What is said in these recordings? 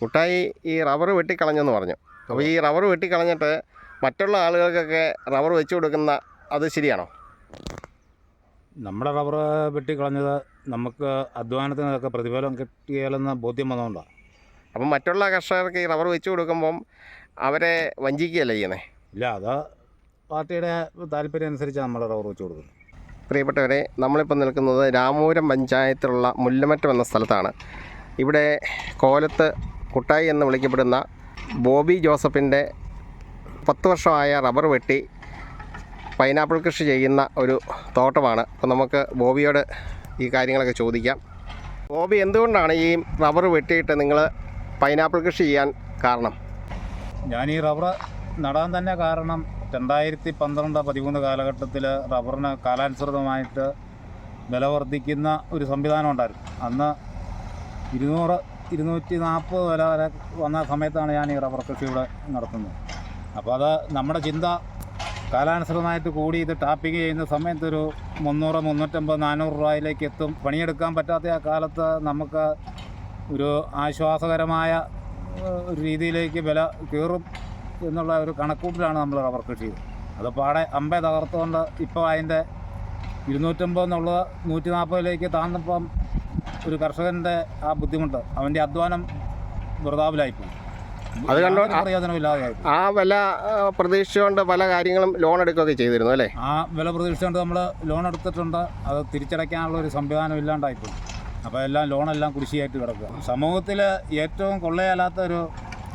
കുട്ടായി ഈ റബ്ബർ വെട്ടിക്കളഞ്ഞെന്ന് പറഞ്ഞു. അപ്പോൾ ഈ റബ്ബർ വെട്ടിക്കളഞ്ഞിട്ട് മറ്റുള്ള ആളുകൾക്കൊക്കെ റബ്ബർ വെച്ച് കൊടുക്കുന്ന അത് ശരിയാണോ? നമ്മുടെ റബ്ബർ വെട്ടിക്കളഞ്ഞത് നമുക്ക് അധ്വാനത്തിനൊക്കെ പ്രതിഫലം കിട്ടിയാലെന്ന് ബോധ്യം വന്നതുകൊണ്ടാണ് അപ്പം മറ്റുള്ള കർഷകർക്ക് ഈ റബ്ബർ വെച്ച് കൊടുക്കുമ്പം അവരെ വഞ്ചിക്കുകയല്ല ചെയ്യുന്നത് ഇല്ല അത് പാർട്ടിയുടെ താല്പര്യം അനുസരിച്ചാണ് നമ്മൾ റബ്ബർ വെച്ച് കൊടുക്കുന്നത്. പ്രിയപ്പെട്ടവരെ നമ്മളിപ്പോൾ നിൽക്കുന്നത് രാമൂരം പഞ്ചായത്തിലുള്ള മുല്ലമറ്റം എന്ന സ്ഥലത്താണ്. ഇവിടെ കോലത്ത് കുട്ടായി എന്ന് വിളിക്കപ്പെടുന്ന ബോബി ജോസഫിന്റെ പത്ത് വർഷമായ റബ്ബർ വെട്ടി പൈനാപ്പിൾ കൃഷി ചെയ്യുന്ന ഒരു തോട്ടമാണ്. അപ്പോൾ നമുക്ക് ബോബിയോട് ഈ കാര്യങ്ങളൊക്കെ ചോദിക്കാം. ബോബി എന്തുകൊണ്ടാണ് ഈ റബ്ബർ വെട്ടിയിട്ട് നിങ്ങൾ പൈനാപ്പിൾ കൃഷി ചെയ്യാൻ കാരണം? ഞാൻ ഈ റബ്ബർ നടാൻ തന്നെ കാരണം രണ്ടായിരത്തി പന്ത്രണ്ട് പതിമൂന്ന് കാലഘട്ടത്തിൽ റബ്ബറിന് കാലാനുസൃതമായിട്ട് വില വർദ്ധിക്കുന്ന ഒരു സംവിധാനം ഉണ്ടായിരുന്നു. അന്ന് ഇരുന്നൂറ് ഇരുന്നൂറ്റി നാൽപ്പത് വില വരെ വന്ന സമയത്താണ് ഞാൻ ഈ റബ്ബർ കൃഷി ഇവിടെ നടത്തുന്നത്. അപ്പോൾ അത് നമ്മുടെ ചിന്ത കാലാനുസൃതമായിട്ട് കൂടി ഇത് ടാപ്പിംഗ് ചെയ്യുന്ന സമയത്ത് ഒരു മുന്നൂറ് മുന്നൂറ്റമ്പത് നാനൂറ് രൂപയിലേക്ക് എത്തും. പണിയെടുക്കാൻ പറ്റാത്ത ആ കാലത്ത് നമുക്ക് ഒരു ആശ്വാസകരമായ ഒരു രീതിയിലേക്ക് വില കയറും എന്നുള്ള ഒരു കണക്കൂട്ടിലാണ് നമ്മൾ റബ്ബർ കൃഷി ചെയ്തത്. അത് പാടെ അമ്പേ തകർത്തുകൊണ്ട് ഇപ്പോൾ അതിന്റെ ഇരുന്നൂറ്റമ്പത് എന്നുള്ളത് നൂറ്റി നാൽപ്പതിലേക്ക് താന്നപ്പം ഒരു കർഷകന്റെ ആ ബുദ്ധിമുട്ട് അവന്റെ അധ്വാനം വൃതാവിലായിപ്പോയി അത് കണ്ടോ- പ്രയോജനമില്ലാതെയായി ആ വില പ്രതീക്ഷിച്ചുകൊണ്ട് പല കാര്യങ്ങളും ലോൺ എടുക്കുകയൊക്കെ ചെയ്തിരുന്നു അല്ലേ? ആ വില പ്രതീക്ഷിച്ചുകൊണ്ട് നമ്മൾ ലോൺ എടുത്തിട്ടുണ്ട്. അത് തിരിച്ചടയ്ക്കാനുള്ള ഒരു സംവിധാനം ഇല്ലാണ്ടായിപ്പോയി. അപ്പോൾ എല്ലാം ലോണെല്ലാം കുടിശ്ശിയായിട്ട് കിടക്കുക. സമൂഹത്തിൽ ഏറ്റവും കൊള്ളയല്ലാത്ത ഒരു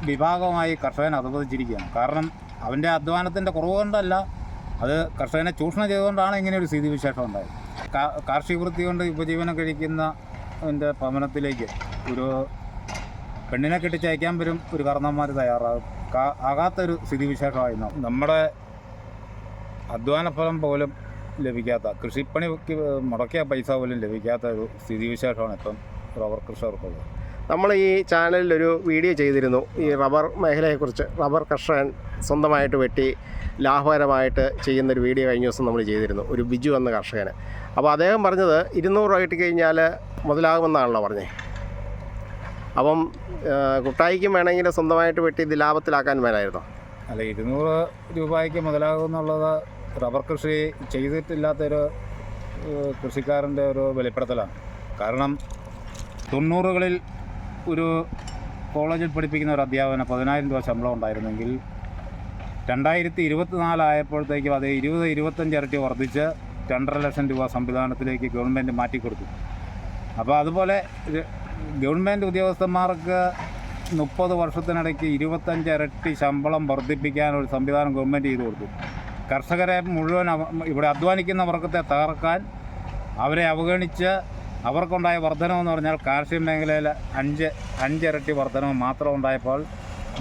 വിഭാഗമായി കർഷകൻ അധപതിച്ചിരിക്കുകയാണ്. കാരണം അവന്റെ അധ്വാനത്തിന്റെ കുറവ് കൊണ്ടല്ല അത് കർഷകനെ ചൂഷണം ചെയ്തുകൊണ്ടാണ് ഇങ്ങനെ ഒരു സ്ഥിതി വിശേഷം ഉണ്ടായത് കാർഷിക വൃത്തി കൊണ്ട് ഉപജീവനം കഴിക്കുന്ന അതിന്റെ ഭവനത്തിലേക്ക് ഒരു പെണ്ണിനെ കെട്ടിച്ചയക്കാൻ വരും ഒരു കർണന്മാർ തയ്യാറാകും. ആകാത്തൊരു സ്ഥിതിവിശേഷമായി നമ്മുടെ അധ്വാനഫലം പോലും ലഭിക്കാത്ത കൃഷിപ്പണിക്ക് മുടക്കിയ പൈസ പോലും ലഭിക്കാത്ത ഒരു സ്ഥിതിവിശേഷമാണ് ഇപ്പം റബ്ബർ കർഷകർക്കുള്ളത് നമ്മൾ ഈ ചാനലിൽ ഒരു വീഡിയോ ചെയ്തിരുന്നു. ഈ റബ്ബർ മേഖലയെക്കുറിച്ച് റബ്ബർ കർഷകൻ സ്വന്തമായിട്ട് വെട്ടി ലാഭകരമായിട്ട് ചെയ്യുന്നൊരു വീഡിയോ കഴിഞ്ഞ ദിവസം നമ്മൾ ചെയ്തിരുന്നു. ഒരു ബിജു എന്ന കർഷകന്. അപ്പോൾ അദ്ദേഹം പറഞ്ഞത് ഇരുന്നൂറ് രൂപ കിട്ടിക്കഴിഞ്ഞാൽ മുതലാകുമെന്നാണല്ലോ പറഞ്ഞത് അപ്പം കുട്ടായിക്കും വേണമെങ്കിൽ സ്വന്തമായിട്ട് വെട്ടി ഇത് ലാഭത്തിലാക്കാൻ മേലായിരുന്നോ? അല്ല ഇരുന്നൂറ് രൂപയ്ക്ക് മുതലാകുമെന്നുള്ളത് റബ്ബർ കൃഷി ചെയ്തിട്ടില്ലാത്തൊരു കൃഷിക്കാരന്റെ ഒരു വെളിപ്പെടുത്തലാണ്. കാരണം തൊണ്ണൂറുകളിൽ ഒരു കോളേജിൽ പഠിപ്പിക്കുന്ന ഒരു അധ്യാപന പതിനായിരം രൂപ ശമ്പളം ഉണ്ടായിരുന്നെങ്കിൽ രണ്ടായിരത്തി ഇരുപത്തി നാലായപ്പോഴത്തേക്കും അത് ഇരുപത് ഇരുപത്തഞ്ച് ഇരട്ടി വർദ്ധിച്ച് രണ്ടര ലക്ഷം രൂപ സംവിധാനത്തിലേക്ക് ഗവൺമെന്റ് മാറ്റിക്കൊടുത്തു. അപ്പോൾ അതുപോലെ ഗവൺമെന്റ് ഉദ്യോഗസ്ഥന്മാർക്ക് മുപ്പത് വർഷത്തിനിടയ്ക്ക് ഇരുപത്തഞ്ച് ഇരട്ടി ശമ്പളം വർദ്ധിപ്പിക്കാൻ ഒരു സംവിധാനം ഗവൺമെന്റ് ചെയ്തു കൊടുത്തു. കർഷകരെ മുഴുവൻ ഇവിടെ അധ്വാനിക്കുന്ന വർഗത്തെ തകർക്കാൻ അവരെ അവഗണിച്ച് അവർക്കുണ്ടായ വർധനമെന്ന് പറഞ്ഞാൽ കാർഷിക മേഖലയിൽ അഞ്ച് അഞ്ചിരട്ടി വർധനവ് മാത്രം ഉണ്ടായപ്പോൾ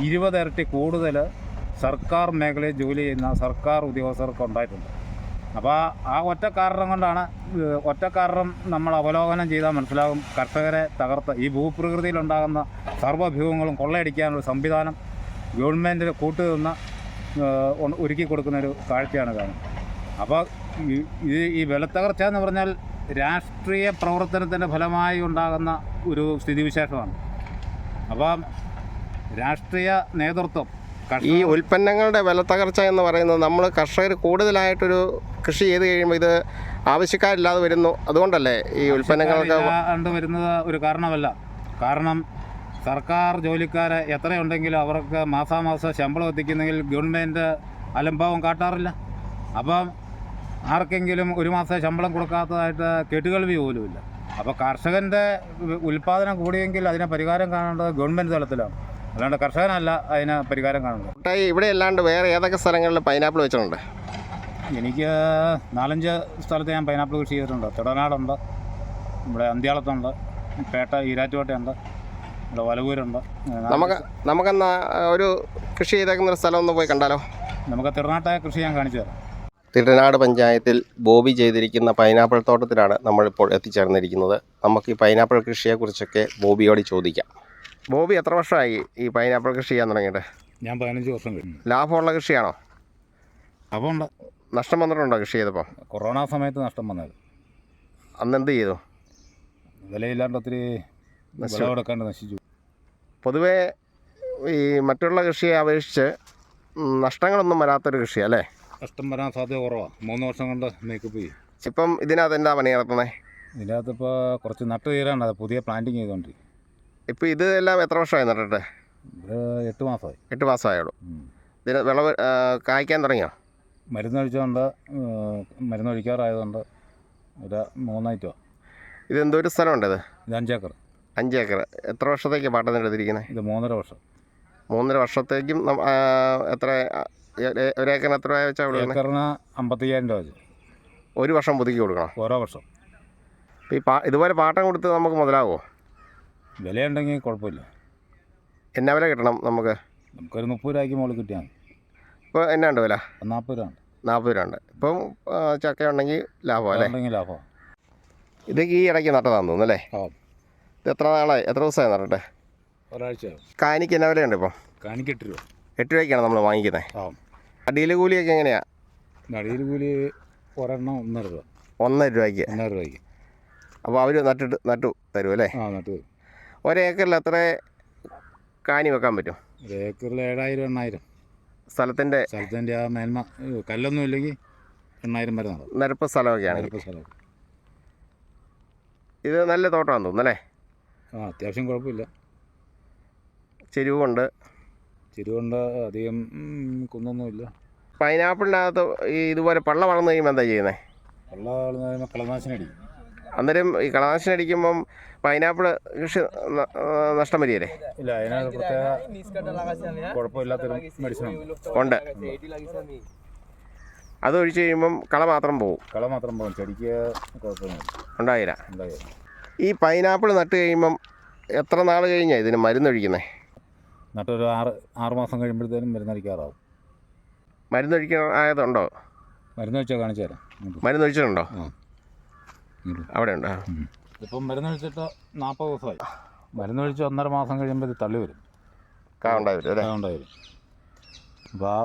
ഇരുപത് ഇരട്ടി കൂടുതൽ സർക്കാർ മേഖലയിൽ ജോലി ചെയ്യുന്ന സർക്കാർ ഉദ്യോഗസ്ഥർക്ക് ഉണ്ടായിട്ടുണ്ട്. അപ്പോൾ ആ ഒറ്റ കാരണം കൊണ്ടാണ് ഒറ്റ കാരണം നമ്മൾ അവലോകനം ചെയ്താൽ മനസ്സിലാകും കർഷകരെ തകർത്ത് ഈ ഭൂപ്രകൃതിയിലുണ്ടാകുന്ന സർവഭ്യൂഹങ്ങളും കൊള്ളയടിക്കാനുള്ള സംവിധാനം ഗവൺമെന്റ് കൂട്ടുനിന്ന് ഒരുക്കി കൊടുക്കുന്ന ഒരു കാഴ്ചയാണ് കാണുന്നത് അപ്പോൾ ഇത് ഈ വിലത്തകർച്ച എന്ന് പറഞ്ഞാൽ രാഷ്ട്രീയ പ്രവർത്തനത്തിന്റെ ഫലമായി ഉണ്ടാകുന്ന ഒരു സ്ഥിതിവിശേഷമാണ്. അപ്പം രാഷ്ട്രീയ നേതൃത്വം ഈ ഉൽപ്പന്നങ്ങളുടെ വിലത്തകർച്ച എന്ന് പറയുന്നത് നമ്മൾ കർഷകർ കൂടുതലായിട്ടൊരു കൃഷി ചെയ്ത് കഴിയുമ്പോൾ ഇത് ആവശ്യക്കാരില്ലാതെ വരുന്നു. അതുകൊണ്ടല്ലേ ഈ ഉൽപ്പന്നങ്ങൾക്ക് കണ്ടു വരുന്നത് ഒരു കാരണമല്ല. കാരണം സർക്കാർ ജോലിക്കാരെ എത്രയുണ്ടെങ്കിലും അവർക്ക് മാസാമാസം ശമ്പളം എത്തിക്കുന്നെങ്കിൽ ഗവൺമെന്റ് അലംഭാവം കാട്ടാറില്ല. അപ്പം ആർക്കെങ്കിലും ഒരു മാസം ശമ്പളം കൊടുക്കാത്തതായിട്ട് കെട്ടുകൾവി പോലുമില്ല. അപ്പോൾ കർഷകന്റെ ഉൽപ്പാദനം കൂടിയെങ്കിൽ അതിനെ പരിഹാരം കാണേണ്ടത് ഗവൺമെന്റ് തലത്തിലാണ്. അല്ലാണ്ട് കർഷകനല്ല അതിനെ പരിഹാരം കാണേണ്ടത് ഇവിടെ അല്ലാണ്ട് വേറെ ഏതൊക്കെ സ്ഥലങ്ങളിൽ പൈനാപ്പിൾ വെച്ചിട്ടുണ്ട്? എനിക്ക് നാലഞ്ച് സ്ഥലത്ത് ഞാൻ പൈനാപ്പിൾ കൃഷി ചെയ്തിട്ടുണ്ട്. തിടനാടുണ്ട്. നമ്മുടെ അന്ത്യാളത്തുണ്ട്. പേട്ട ഈരാറ്റുപേട്ടയുണ്ട്. ഇവിടെ വലവൂരുണ്ട്. നമുക്ക് നമുക്കെന്നാ ഒരു കൃഷി ചെയ്തേക്കുന്ന ഒരു സ്ഥലം ഒന്ന് പോയി കണ്ടാലോ? നമുക്ക് തിരുനാട്ടായ കൃഷി ഞാൻ കാണിച്ചു തരാം. തിരുനാട് പഞ്ചായത്തിൽ ബോബി ചെയ്തിരിക്കുന്ന പൈനാപ്പിൾ തോട്ടത്തിലാണ് നമ്മളിപ്പോൾ എത്തിച്ചേർന്നിരിക്കുന്നത്. നമുക്ക് ഈ പൈനാപ്പിൾ കൃഷിയെക്കുറിച്ചൊക്കെ ബോബിയോട് ചോദിക്കാം. ബോബി എത്ര വർഷമായി ഈ പൈനാപ്പിൾ കൃഷി ചെയ്യാൻ തുടങ്ങിയിട്ട്? ഞാൻ പതിനഞ്ച് വർഷം കഴിഞ്ഞു. ലാഭമുള്ള കൃഷിയാണോ? ലാഭമുണ്ട്. നഷ്ടം വന്നിട്ടുണ്ടോ കൃഷി ചെയ്തപ്പോൾ? കൊറോണ സമയത്ത് നഷ്ടം വന്നത്. അന്ന് എന്ത് ചെയ്തു? വിലയില്ലാണ്ട് ഒത്തിരി. വിളവെടുക്കാണ്ട് നശിച്ചു. പൊതുവേ ഈ മറ്റുള്ള കൃഷിയെ അപേക്ഷിച്ച് നഷ്ടങ്ങളൊന്നും വരാത്തൊരു കൃഷി അല്ലേ? നഷ്ടം വരാൻ സാധ്യത കുറവാണ് മൂന്ന് വർഷം കൊണ്ട് മേക്കപ്പ് ചെയ്യും. ഇപ്പം ഇതിനകത്ത് എന്താ പണി നടത്തുന്നത് ഇതിനകത്ത് ഇപ്പോൾ കുറച്ച് നട്ട് തീരാണ് പുതിയ പ്ലാന്റിങ് ചെയ്തുകൊണ്ട് ഇപ്പോൾ ഇത് എല്ലാം എത്ര വർഷമായി നട്ടിട്ട്? ഇത് എട്ട് മാസമായി. എട്ട് മാസമായുള്ളൂ. ഇതിന് വിളവ് കായ്ക്കാൻ തുടങ്ങിയോ? മരുന്നൊഴിച്ചുകൊണ്ട് മരുന്നൊഴിക്കാറായതുകൊണ്ട് ഒരു മൂന്നായിട്ടോ ഇതെന്തോ ഒരു സ്ഥലമുണ്ട് ഇത്? ഇത് അഞ്ചേക്കർ. അഞ്ചേക്കർ. എത്ര വർഷത്തേക്ക് പാട്ടത്തിന് എടുത്തിരിക്കുന്നത് ഇത് മൂന്നര വർഷം. മൂന്നര വർഷത്തേക്കും എത്ര ഒരേക്കറിന് എത്ര രൂപ വെച്ചാൽ ഏക്കറിന് അമ്പത്തയ്യായിരം രൂപ വെച്ച്. ഒരു വർഷം പുതുക്കി കൊടുക്കണം. ഓരോ വർഷം. ഈ പാ ഇതുപോലെ പാട്ടം കൊടുത്ത് നമുക്ക് മുതലാകുമോ വിലയുണ്ടെങ്കിൽ കുഴപ്പമില്ല. എന്നാ വില കിട്ടണം നമുക്ക്? നമുക്കൊരു മുപ്പത് രൂപയ്ക്ക് മുകളിൽ കിട്ടിയാൽ മതി. ഇപ്പോൾ എന്നാ ഉണ്ട് വില? നാൽപ്പത് രൂപ ഉണ്ട്. നാൽപ്പത് രൂപ ഉണ്ട്. ഇപ്പം ചക്ക ഉണ്ടെങ്കിൽ ലാഭം അല്ലേ? ഉണ്ടെങ്കിൽ ലാഭം. ഇത് ഈ ഇടയ്ക്ക് നട്ടതാന്ന് തോന്നുന്നു അല്ലേ? ഇത് എത്ര നാളായി? എത്ര ദിവസമായി നട്ടട്ടെ? ഒരാഴ്ച കാനിക്ക് എന്നാ വിലയുണ്ട് ഇപ്പം? എട്ട് രൂപ. എട്ട് രൂപയ്ക്കാണ് നമ്മൾ വാങ്ങിക്കുന്നത് അടിയിൽ കൂലിയൊക്കെ എങ്ങനെയാണ് അടിയിൽ കൂലി ഒരെണ്ണം ഒന്നര രൂപ. ഒന്നര രൂപയ്ക്ക്? ഒന്നര രൂപയ്ക്ക്. അപ്പോൾ അവർ നട്ടിട്ട് നട്ടു തരും അല്ലേ? ആ നട്ട് ഒരേക്കറിൽ എത്ര കാനി വെക്കാൻ പറ്റും? ഒരേക്കറിൽ ഏഴായിരം എണ്ണായിരം. സ്ഥലത്തിന്റെ സ്ഥലത്തിന്റെ ആ മേന്മ കല്ലൊന്നും ഇല്ലെങ്കിൽ എണ്ണായിരം വരെ നടക്കും. നിരപ്പ് സ്ഥലമൊക്കെയാണ്. സ്ഥലം. ഇത് നല്ല തോട്ടമാണെന്ന് തോന്നുന്നു അല്ലേ? ആ അത്യാവശ്യം കുഴപ്പമില്ല. ചെരുവുണ്ട്. ചെരുവുണ്ട് അധികം കുന്നൊന്നുമില്ല. പൈനാപ്പിളിനകത്ത് ഈ ഇതുപോലെ പള്ള വളർന്നു കഴിയുമ്പോൾ എന്താ ചെയ്യുന്നത് പള്ള വളർന്നു കഴിയുമ്പോൾ അടിക്കും അന്നേരം ഈ കളനാശിനി അടിക്കുമ്പം പൈനാപ്പിൾ കൃഷി നഷ്ടം വരികയല്ലേ ഇല്ല അതിനകത്ത് പ്രത്യേക കുഴപ്പമില്ലാത്തൊരു മെഡിസിനാണ് ഉണ്ട്. അത് ഒഴിച്ച് കഴിയുമ്പം കള മാത്രം പോകും കള മാത്രം പോകും ചെടിക്ക് ഉണ്ടായില്ല. ഉണ്ടായി ഈ പൈനാപ്പിൾ നട്ട് കഴിയുമ്പം എത്ര നാൾ കഴിഞ്ഞാൽ ഇതിന് മരുന്നൊഴിക്കുന്നത് നട്ടൊരു ആറ് ആറ് മാസം കഴിയുമ്പോഴത്തേനും മരുന്നടിക്കാറാവും മരുന്നൊഴിക്കായതുണ്ടോ മരുന്ന് വെച്ചാൽ കാണിച്ചു തരാം. മരുന്നൊഴിച്ചിട്ടുണ്ടോ. അവിടെ ഉണ്ടോ ഇപ്പം മരുന്നൊഴിച്ചിട്ട് നാൽപ്പത് ദിവസമായി. മരുന്നൊഴിച്ച് ഒന്നര മാസം കഴിയുമ്പോൾ ഇത് തള്ളി വരും. കായ വരും അല്ലേ? വരും അപ്പോൾ ആ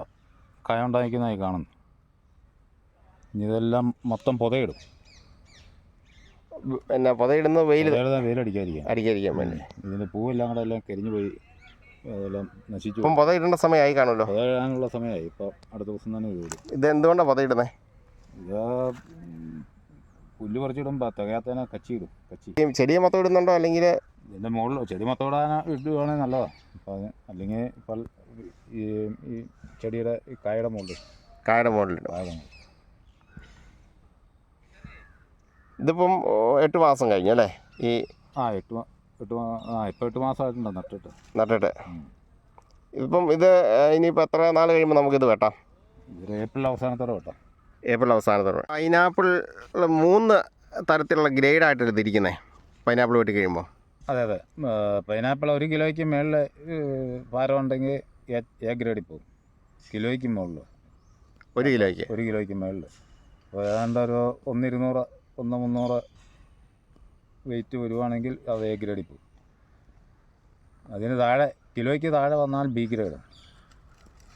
കായ ഉണ്ടായിരിക്കുന്നതായി കാണുന്നു. ഇനി ഇതെല്ലാം മൊത്തം പുതയിടും. പിന്നെ പുതയിടുന്ന വെയിൽ വെയിലടിക്കാതിരിക്കാം അടിക്കാതിരിക്കാൻ. വേണ്ടി. ഇതിന്റെ പൂവെല്ലാം കൂടെ എല്ലാം കരിഞ്ഞു പോയി അതെല്ലാം നശിച്ചു ഇപ്പം പുതയിടേണ്ട സമയമായി കാണുമല്ലോ. പുതയിടാനുള്ള സമയമായി. ഇപ്പോൾ അടുത്ത ദിവസം തന്നെ ഇത് വരും. ഇത് എന്തുകൊണ്ടാണ് പുതയിടുന്നത് ഇത് പുല്ല് പറിച്ചിടുമ്പോൾ തികയാത്തതിനെ കച്ചിയിടും കച്ചി. ചെടിയെ മൊത്തം ഇടുന്നുണ്ടോ? അല്ലെങ്കിൽ ഇതിന്റെ മുകളിൽ ചെടി മൊത്തോടാൻ ഇടുകയാണെങ്കിൽ നല്ലതാണ് അപ്പോൾ അത് അല്ലെങ്കിൽ ഇപ്പോൾ ഈ ഈ ചെടിയുടെ ഈ കായയുടെ മുകളിൽ കായയുടെ മുകളിൽ ഇതിപ്പം ഓ, എട്ട് മാസം കഴിഞ്ഞു അല്ലേ? ഈ ആ എട്ട് മാ- എട്ട് മാ- ആ ഇപ്പോൾ എട്ട് മാസമായിട്ടുണ്ട് നട്ടിട്ട്. നട്ടിട്ട്. ഉം. ഇപ്പം ഇത് ഇനിയിപ്പോൾ എത്ര നാൾ കഴിയുമ്പോൾ നമുക്കിത് വെട്ടാം? ഇത് ഏപ്രിൽ അവസാനത്തോടെ വെട്ടാം. ഏപ്രിൽ അവസാനത്തോടെ. പൈനാപ്പിൾ മൂന്ന് തരത്തിലുള്ള ഗ്രേഡായിട്ട് എടുത്തിരിക്കുന്നത് പൈനാപ്പിൾ വെട്ടി കഴിയുമ്പോൾ അതെ അതെ. പൈനാപ്പിൾ ഒരു കിലോയ്ക്ക് മേളിൽ ഭാരം ഉണ്ടെങ്കിൽ എ ഗ്രേഡിൽ പോകും. കിലോയ്ക്ക് മുകളിൽ ഒരു കിലോയ്ക്ക്? ഒരു കിലോയ്ക്ക് മേളിൽ അപ്പോൾ ഏതാണ്ട് ഒരു ഒന്നിരുന്നൂറ് ഒന്ന് മുന്നൂറ് വെയിറ്റ് വരുവാണെങ്കിൽ അത് എ ഗ്രേഡിൽ പോകും. അതിന് താഴെ കിലോയ്ക്ക് താഴെ വന്നാൽ ബി ഗ്രേഡ്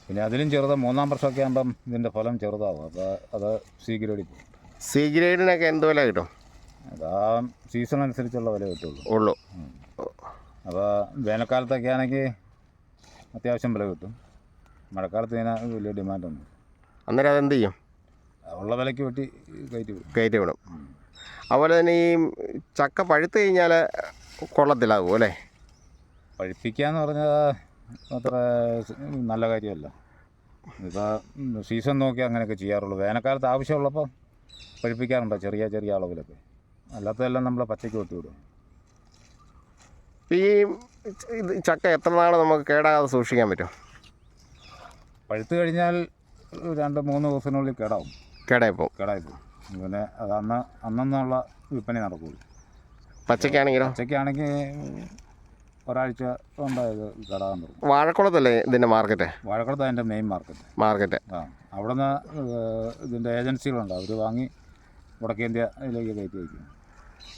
പിന്നെ അതിലും ചെറുത് മൂന്നാം വർഷമൊക്കെ ആകുമ്പം ഇതിന്റെ ഫലം ചെറുതാവും. അപ്പോൾ അത് സി ഗ്രേഡിൽ പോകും. സി ഗ്രേഡിനൊക്കെ എന്ത് വില കിട്ടും? അതാ സീസൺ അനുസരിച്ചുള്ള വില കിട്ടുള്ളൂ. ഉള്ളൂ. അപ്പോൾ വേനൽക്കാലത്തൊക്കെ ആണെങ്കിൽ അത്യാവശ്യം വില കിട്ടും. മഴക്കാലത്ത് ഇതിന് വലിയ ഡിമാൻഡൊന്നും അന്നേരം അതെന്ത് ചെയ്യും? ഉള്ള വിലയ്ക്ക് വെട്ടി കയറ്റി വിടും. കയറ്റി വിടും. അതുപോലെ തന്നെ ഈ ചക്ക പഴുത്ത് കഴിഞ്ഞാൽ കൊള്ളത്തിലാകും അല്ലേ? പഴുപ്പിക്കുക എന്ന് പറഞ്ഞാൽ അത്ര നല്ല കാര്യമല്ല. ഇപ്പോൾ സീസൺ നോക്കി അങ്ങനെയൊക്കെ ചെയ്യാറുള്ളൂ. വേനൽക്കാലത്ത് ആവശ്യമുള്ളപ്പോൾ പഴിപ്പിക്കാറുണ്ട് ചെറിയ ചെറിയ അളവിലൊക്കെ. അല്ലാത്തതെല്ലാം നമ്മൾ പച്ചയ്ക്ക് വെട്ടിവിടും ഈ ഇത് ചക്ക എത്ര നാൾ നമുക്ക് കേടാകാതെ സൂക്ഷിക്കാൻ പറ്റും? പഴുത്ത് കഴിഞ്ഞാൽ രണ്ട് മൂന്ന് ദിവസത്തിനുള്ളിൽ കേടാവും. കേടായിപ്പോൾ കേടായിപ്പോൾ പിന്നെ അത് അന്ന് അന്നെന്നുള്ള വിൽപ്പന നടക്കുകയുള്ളൂ പച്ചക്കാണെങ്കിലോ പച്ചയ്ക്കാണെങ്കിൽ ഒരാഴ്ച തുടങ്ങും വാഴക്കുളത്തല്ലേ ഇതിന്റെ മാർക്കറ്റ്? വാഴക്കുളത്ത് അതിന്റെ മെയിൻ മാർക്കറ്റ് മാർക്കറ്റ്. ആ അവിടെ നിന്ന് ഇതിന്റെ ഏജൻസികളുണ്ട്. അവർ വാങ്ങി വടക്കേന്ത്യയിലേക്ക് കയറ്റി വയ്ക്കും.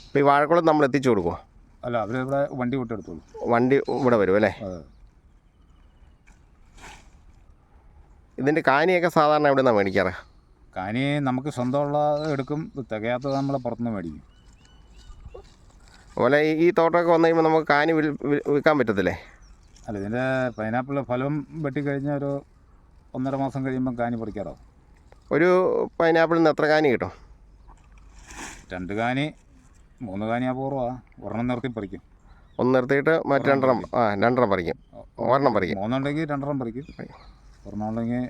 ഇപ്പോൾ ഈ വാഴക്കുളം നമ്മൾ എത്തിച്ചു കൊടുക്കുമോ അല്ല ഇവിടെ വണ്ടി വിട്ടെടുത്തോളൂ. വണ്ടി ഇവിടെ വരും അല്ലേ? അതെ. ഇതിന്റെ കാനിയൊക്കെ സാധാരണ എവിടെ നിന്നാണ് മേടിക്കാറ്? കാനി നമുക്ക് സ്വന്തമുള്ള എടുക്കും. തികയാത്തത് നമ്മൾ പുറത്തുനിന്ന് മേടിക്കും. അതുപോലെ ഈ തോട്ടമൊക്കെ വന്നു കഴിയുമ്പോൾ നമുക്ക് കാനി വിൽ- വിൽ- വിൽക്കാൻ പറ്റത്തില്ലേ? അല്ല ഇതിന്റെ പൈനാപ്പിൾ ഫലം വെട്ടിക്കഴിഞ്ഞാൽ ഒരു ഒന്നര മാസം കഴിയുമ്പോൾ കാനി പറിക്കാറാവും ഒരു പൈനാപ്പിളിൽ നിന്ന് എത്ര കാനി കിട്ടും? രണ്ട് കാനി മൂന്ന് കാനി അപൂർവമാണ് ഒരെണ്ണം നിർത്തി പറിക്കും. ഒന്ന് നിർത്തിയിട്ട് മറ്റു രണ്ടെണ്ണം ആ രണ്ടെണ്ണം പറിക്കും. ഒരെണ്ണം പറിക്കും. മൂന്നുണ്ടെങ്കിൽ രണ്ടെണ്ണം പറിക്കും. ഒരെണ്ണം ഉണ്ടെങ്കിൽ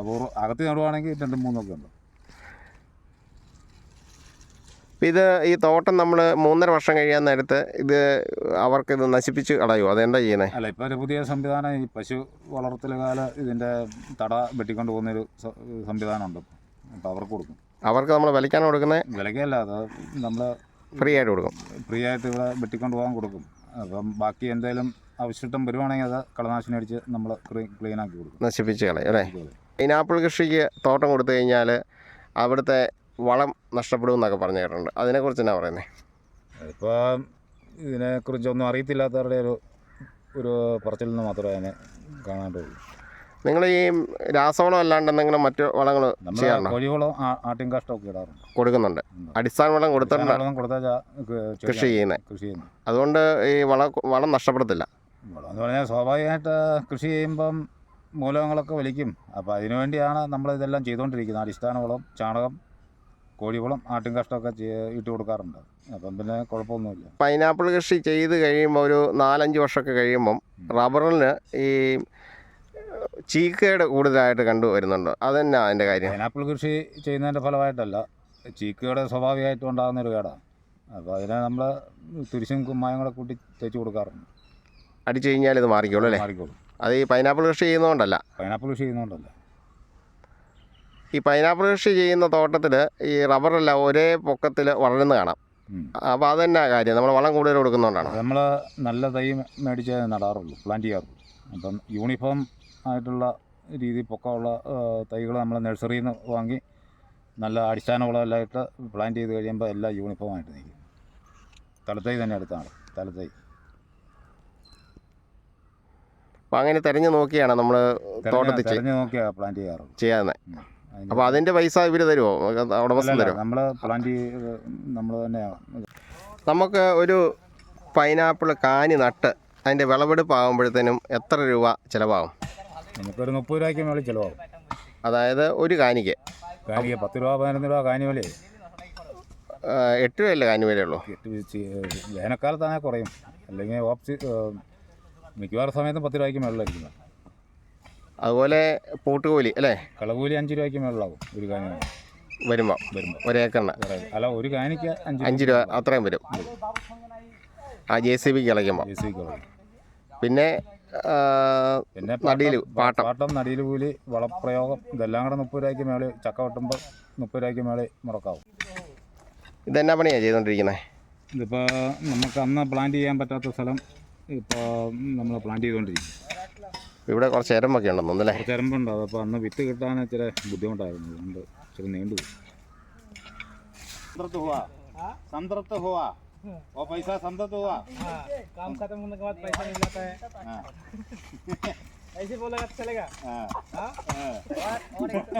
അപൂർവം അകത്ത് നടുവാണെങ്കിൽ രണ്ടും മൂന്നൊക്കെ ഉണ്ട് ഇപ്പം ഇത് ഈ തോട്ടം നമ്മൾ മൂന്നര വർഷം കഴിയാൻ നേരത്ത് ഇത് അവർക്ക് അവർക്കിത് നശിപ്പിച്ച് കളയുമോ അതെന്താ ചെയ്യുന്നത് അല്ല ഇപ്പോൾ ഒരു പുതിയ സംവിധാനം ഈ പശു വളർത്തൽ കാല ഇതിന്റെ തട വെട്ടിക്കൊണ്ട് പോകുന്നൊരു ഒരു സംവിധാനമുണ്ട്. അപ്പോൾ അവർക്ക് കൊടുക്കും. അവർക്ക് നമ്മൾ വിലയ്ക്കാണ് കൊടുക്കുന്നത് വിലക്കല്ല അത് നമ്മൾ ഫ്രീ ആയിട്ട് കൊടുക്കും. ഫ്രീ ആയിട്ട് ഇവിടെ വെട്ടിക്കൊണ്ട് പോകാൻ കൊടുക്കും. അപ്പം ബാക്കി എന്തെങ്കിലും അവശിഷ്ടം വരുവാണെങ്കിൽ അത് കളനാശിനി അടിച്ച് നമ്മൾ ക്ലീൻ ആക്കി കൊടുക്കും. നശിപ്പിച്ച് കളയും അല്ലേ? പൈനാപ്പിൾ കൃഷിക്ക് തോട്ടം കൊടുത്തു കഴിഞ്ഞാൽ അവിടുത്തെ വളം നഷ്ടപ്പെടും എന്നൊക്കെ പറഞ്ഞു കേട്ടിട്ടുണ്ട് അതിനെക്കുറിച്ച് എന്നാ പറയുന്നത് ഇപ്പോൾ ഇതിനെക്കുറിച്ചൊന്നും അറിയത്തില്ലാത്തവരുടെ ഒരു ഒരു പറച്ചിൽ നിന്ന് മാത്രമേ അതിനെ കാണാണ്ടുള്ളൂ. നിങ്ങൾ ഈ രാസവളം അല്ലാണ്ട് എന്തെങ്കിലും മറ്റു വളങ്ങൾ ചെയ്യാറുണ്ടോ? കോഴിവളം ആട്ടിൻ കാഷ്ടമൊക്കെ ഇടാറുണ്ട്. കൊടുക്കുന്നുണ്ട്. അടിസ്ഥാന വളം കൊടുത്തിട്ടുണ്ട്. കൊടുത്താൽ കൃഷി ചെയ്യുന്നത് കൃഷി ചെയ്യുന്നത് അതുകൊണ്ട് ഈ വള വളം നഷ്ടപ്പെടത്തില്ല. വളം എന്ന് പറഞ്ഞാൽ സ്വാഭാവികമായിട്ട് കൃഷി ചെയ്യുമ്പം മൂലകങ്ങളൊക്കെ വലിക്കും. അപ്പോൾ അതിനുവേണ്ടിയാണ് നമ്മൾ ഇതെല്ലാം ചെയ്തുകൊണ്ടിരിക്കുന്നത് അടിസ്ഥാന വളം ചാണകം കോഴിവളം ആട്ടിൻ കാഷ്ടമൊക്കെ ഇട്ട് കൊടുക്കാറുണ്ട്. അപ്പം പിന്നെ കുഴപ്പമൊന്നുമില്ല. പൈനാപ്പിൾ കൃഷി ചെയ്ത് കഴിയുമ്പോൾ ഒരു നാലഞ്ച് വർഷമൊക്കെ കഴിയുമ്പം റബ്ബറിന് ഈ ചീക്കേട് കൂടുതലായിട്ട് കണ്ടുവരുന്നുണ്ട് അതന്നെ അതിന്റെ കാര്യം? പൈനാപ്പിൾ കൃഷി ചെയ്യുന്നതിന്റെ ഫലമായിട്ടല്ല. ചീക്കേട് സ്വാഭാവികമായിട്ടും ഉണ്ടാകുന്നൊരു കേടാണ്. അപ്പോൾ അതിനെ നമ്മൾ തുരിശും കുമ്മായം കൂടെ കൂട്ടി തേച്ച് കൊടുക്കാറുണ്ട്. അടിച്ചു കഴിഞ്ഞാൽ ഇത് മാറിക്കോളൂ അല്ലേ? മാറിക്കോളൂ. അത് ഈ പൈനാപ്പിൾ കൃഷി ചെയ്യുന്നതുകൊണ്ടല്ല. പൈനാപ്പിൾ കൃഷി ചെയ്യുന്നതുകൊണ്ടല്ല. ഈ പൈനാപ്പിൾ കൃഷി ചെയ്യുന്ന തോട്ടത്തിൽ ഈ റബ്ബറെല്ലാം ഒരേ പൊക്കത്തിൽ വളരുന്ന കാണാം. അപ്പോൾ അപ്പോൾ തന്നെ കാര്യം? നമ്മൾ വളം കൂടുതൽ കൊടുക്കുന്നതുകൊണ്ടാണ് നമ്മൾ നല്ല തൈ മേടിച്ച് നടാറുള്ളൂ പ്ലാന്റ് ചെയ്യാറുള്ളൂ. അപ്പം യൂണിഫോം ആയിട്ടുള്ള രീതി പൊക്കമുള്ള തൈകൾ നമ്മൾ നഴ്സറിയിൽ നിന്ന് വാങ്ങി നല്ല അടിസ്ഥാന വളമെല്ലാമായിട്ട് പ്ലാന്റ് ചെയ്ത് കഴിയുമ്പോൾ എല്ലാം യൂണിഫോം ആയിട്ട് നിൽക്കും. തലത്തൈ തന്നെ എടുത്താണ് തലത്തൈ. അപ്പോൾ അങ്ങനെ തിരഞ്ഞു നോക്കിയാണ് നമ്മൾ തോട്ടത്തിൽ തിരഞ്ഞു നോക്കിയാണ് പ്ലാന്റ് ചെയ്യാറുള്ളത്. അതിന് അപ്പോൾ അതിന്റെ പൈസ ഇവർ തരുമോ ഉടമസ്ഥൻ തരുമോ നമ്മൾ പ്ലാന്റ് നമ്മൾ തന്നെയാണ് നമുക്ക് ഒരു പൈനാപ്പിൾ കാനി നട്ട് അതിന്റെ വിളവെടുപ്പ് ആകുമ്പോഴത്തേനും എത്ര രൂപ ചിലവാകും? നമുക്കൊരു മുപ്പത് രൂപയ്ക്ക് മേളിൽ ചിലവാകും. അതായത് ഒരു കാനിക്ക് കാനിക്ക് പത്ത് രൂപ പതിനൊന്ന് രൂപ കാനി വില എട്ട് രൂപയല്ലേ കാനി വിലയുള്ളൂ വേനൽക്കാലത്താണെങ്കിൽ കുറയും. അല്ലെങ്കിൽ ഓപ്സി മിക്കവാറും സമയത്തും പത്ത് രൂപയ്ക്ക് മേളിലായിരിക്കും. അതുപോലെ പൂട്ടുകൂലി അല്ലേ? കളകൂലി അഞ്ച് രൂപയ്ക്ക് മേളിലാവും ഒരു കാന വരുമ്പോൾ വരുമ്പോൾ ഒരേക്കറിന് അല്ല ഒരു കാനിക്ക് അഞ്ച് അഞ്ച് രൂപ അത്രയും വരും. ആ ജെ സി ബിക്ക് ഇളയ്ക്കുമ്പോൾ ജെ സി കളയും പിന്നെ പിന്നെ നടിയിൽ പാട്ടം. പാട്ടം നടിയിൽ കൂലി വളപ്രയോഗം ഇതെല്ലാം കൂടെ മുപ്പത് രൂപയ്ക്ക് മേളിൽ ചക്ക വെട്ടുമ്പോൾ മുപ്പത് രൂപയ്ക്ക് മേളിൽ മുടക്കാവും. ഇതെന്നാ പണിയാണ് ചെയ്തുകൊണ്ടിരിക്കുന്നത് ഇതിപ്പോൾ നമുക്ക് അന്ന് പ്ലാന്റ് ചെയ്യാൻ പറ്റാത്ത സ്ഥലം ഇപ്പോൾ നമ്മൾ പ്ലാന്റ് ചെയ്തുകൊണ്ടിരിക്കും ഇവിടെ കുറച്ച് എരമ്പൊക്കെ ഉണ്ടെന്ന് തോന്നുന്നല്ലേ കുറച്ച് എരമ്പുണ്ടാവും അപ്പോൾ അന്ന് വിത്ത് കിട്ടാൻ ഇച്ചിരി ബുദ്ധിമുട്ടായിരുന്നു അതുകൊണ്ട് ഇച്ചിരി നീണ്ടു संतृप्त हुआ संतृप्त हुआ और पैसा संतृप्त हुआ हाँ, काम खत्म होने के बाद पैसा मिल जाता है हाँ, ऐसे बोलेगा तो चलेगा हाँ, हाँ? हाँ।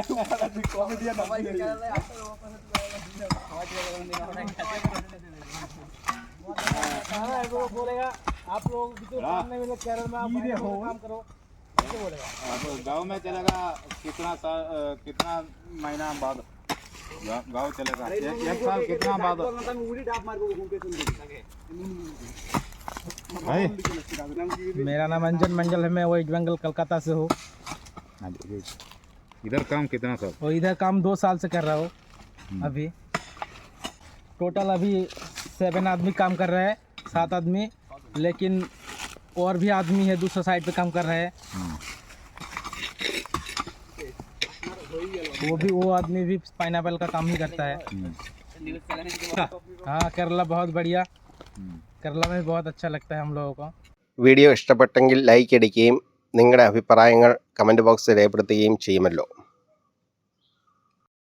हाँ, वो बोलेगा आप लोग भी तो काम नहीं मिले केरल में आप बाहर जाओ, काम करो बोलेगा अब गाँव में चलेगा कितना साल कितना महीना बाद? गाँव चलेगा। एक, एक साल कितना बाद? भाई मेरा नाम अंजन मंडल है मैं वेस्ट बंगाल कलकत्ता से हूँ। इधर काम कितना साल? और इधर काम दो साल से कर रहा हूँ अभी। टोटल अभी सेवन आदमी काम कर रहे हैं सात आदमी लेकिन और भी आदमी है दूसरा साइड पे काम कर रहे हैं। वो भी वो आदमी भी पाइनएप्पल का काम ही करता है हाँ केरला बहुत बढ़िया केरला में बहुत अच्छा लगता है हम लोगों को വീഡിയോ ഇഷ്ടപ്പെട്ടെങ്കിൽ ലൈക്ക് അടിക്കുകയും നിങ്ങളുടെ അഭിപ്രായങ്ങൾ കമൻറ്റ് ബോക്സിൽ രേഖപ്പെടുത്തുകയും ചെയ്യുമല്ലോ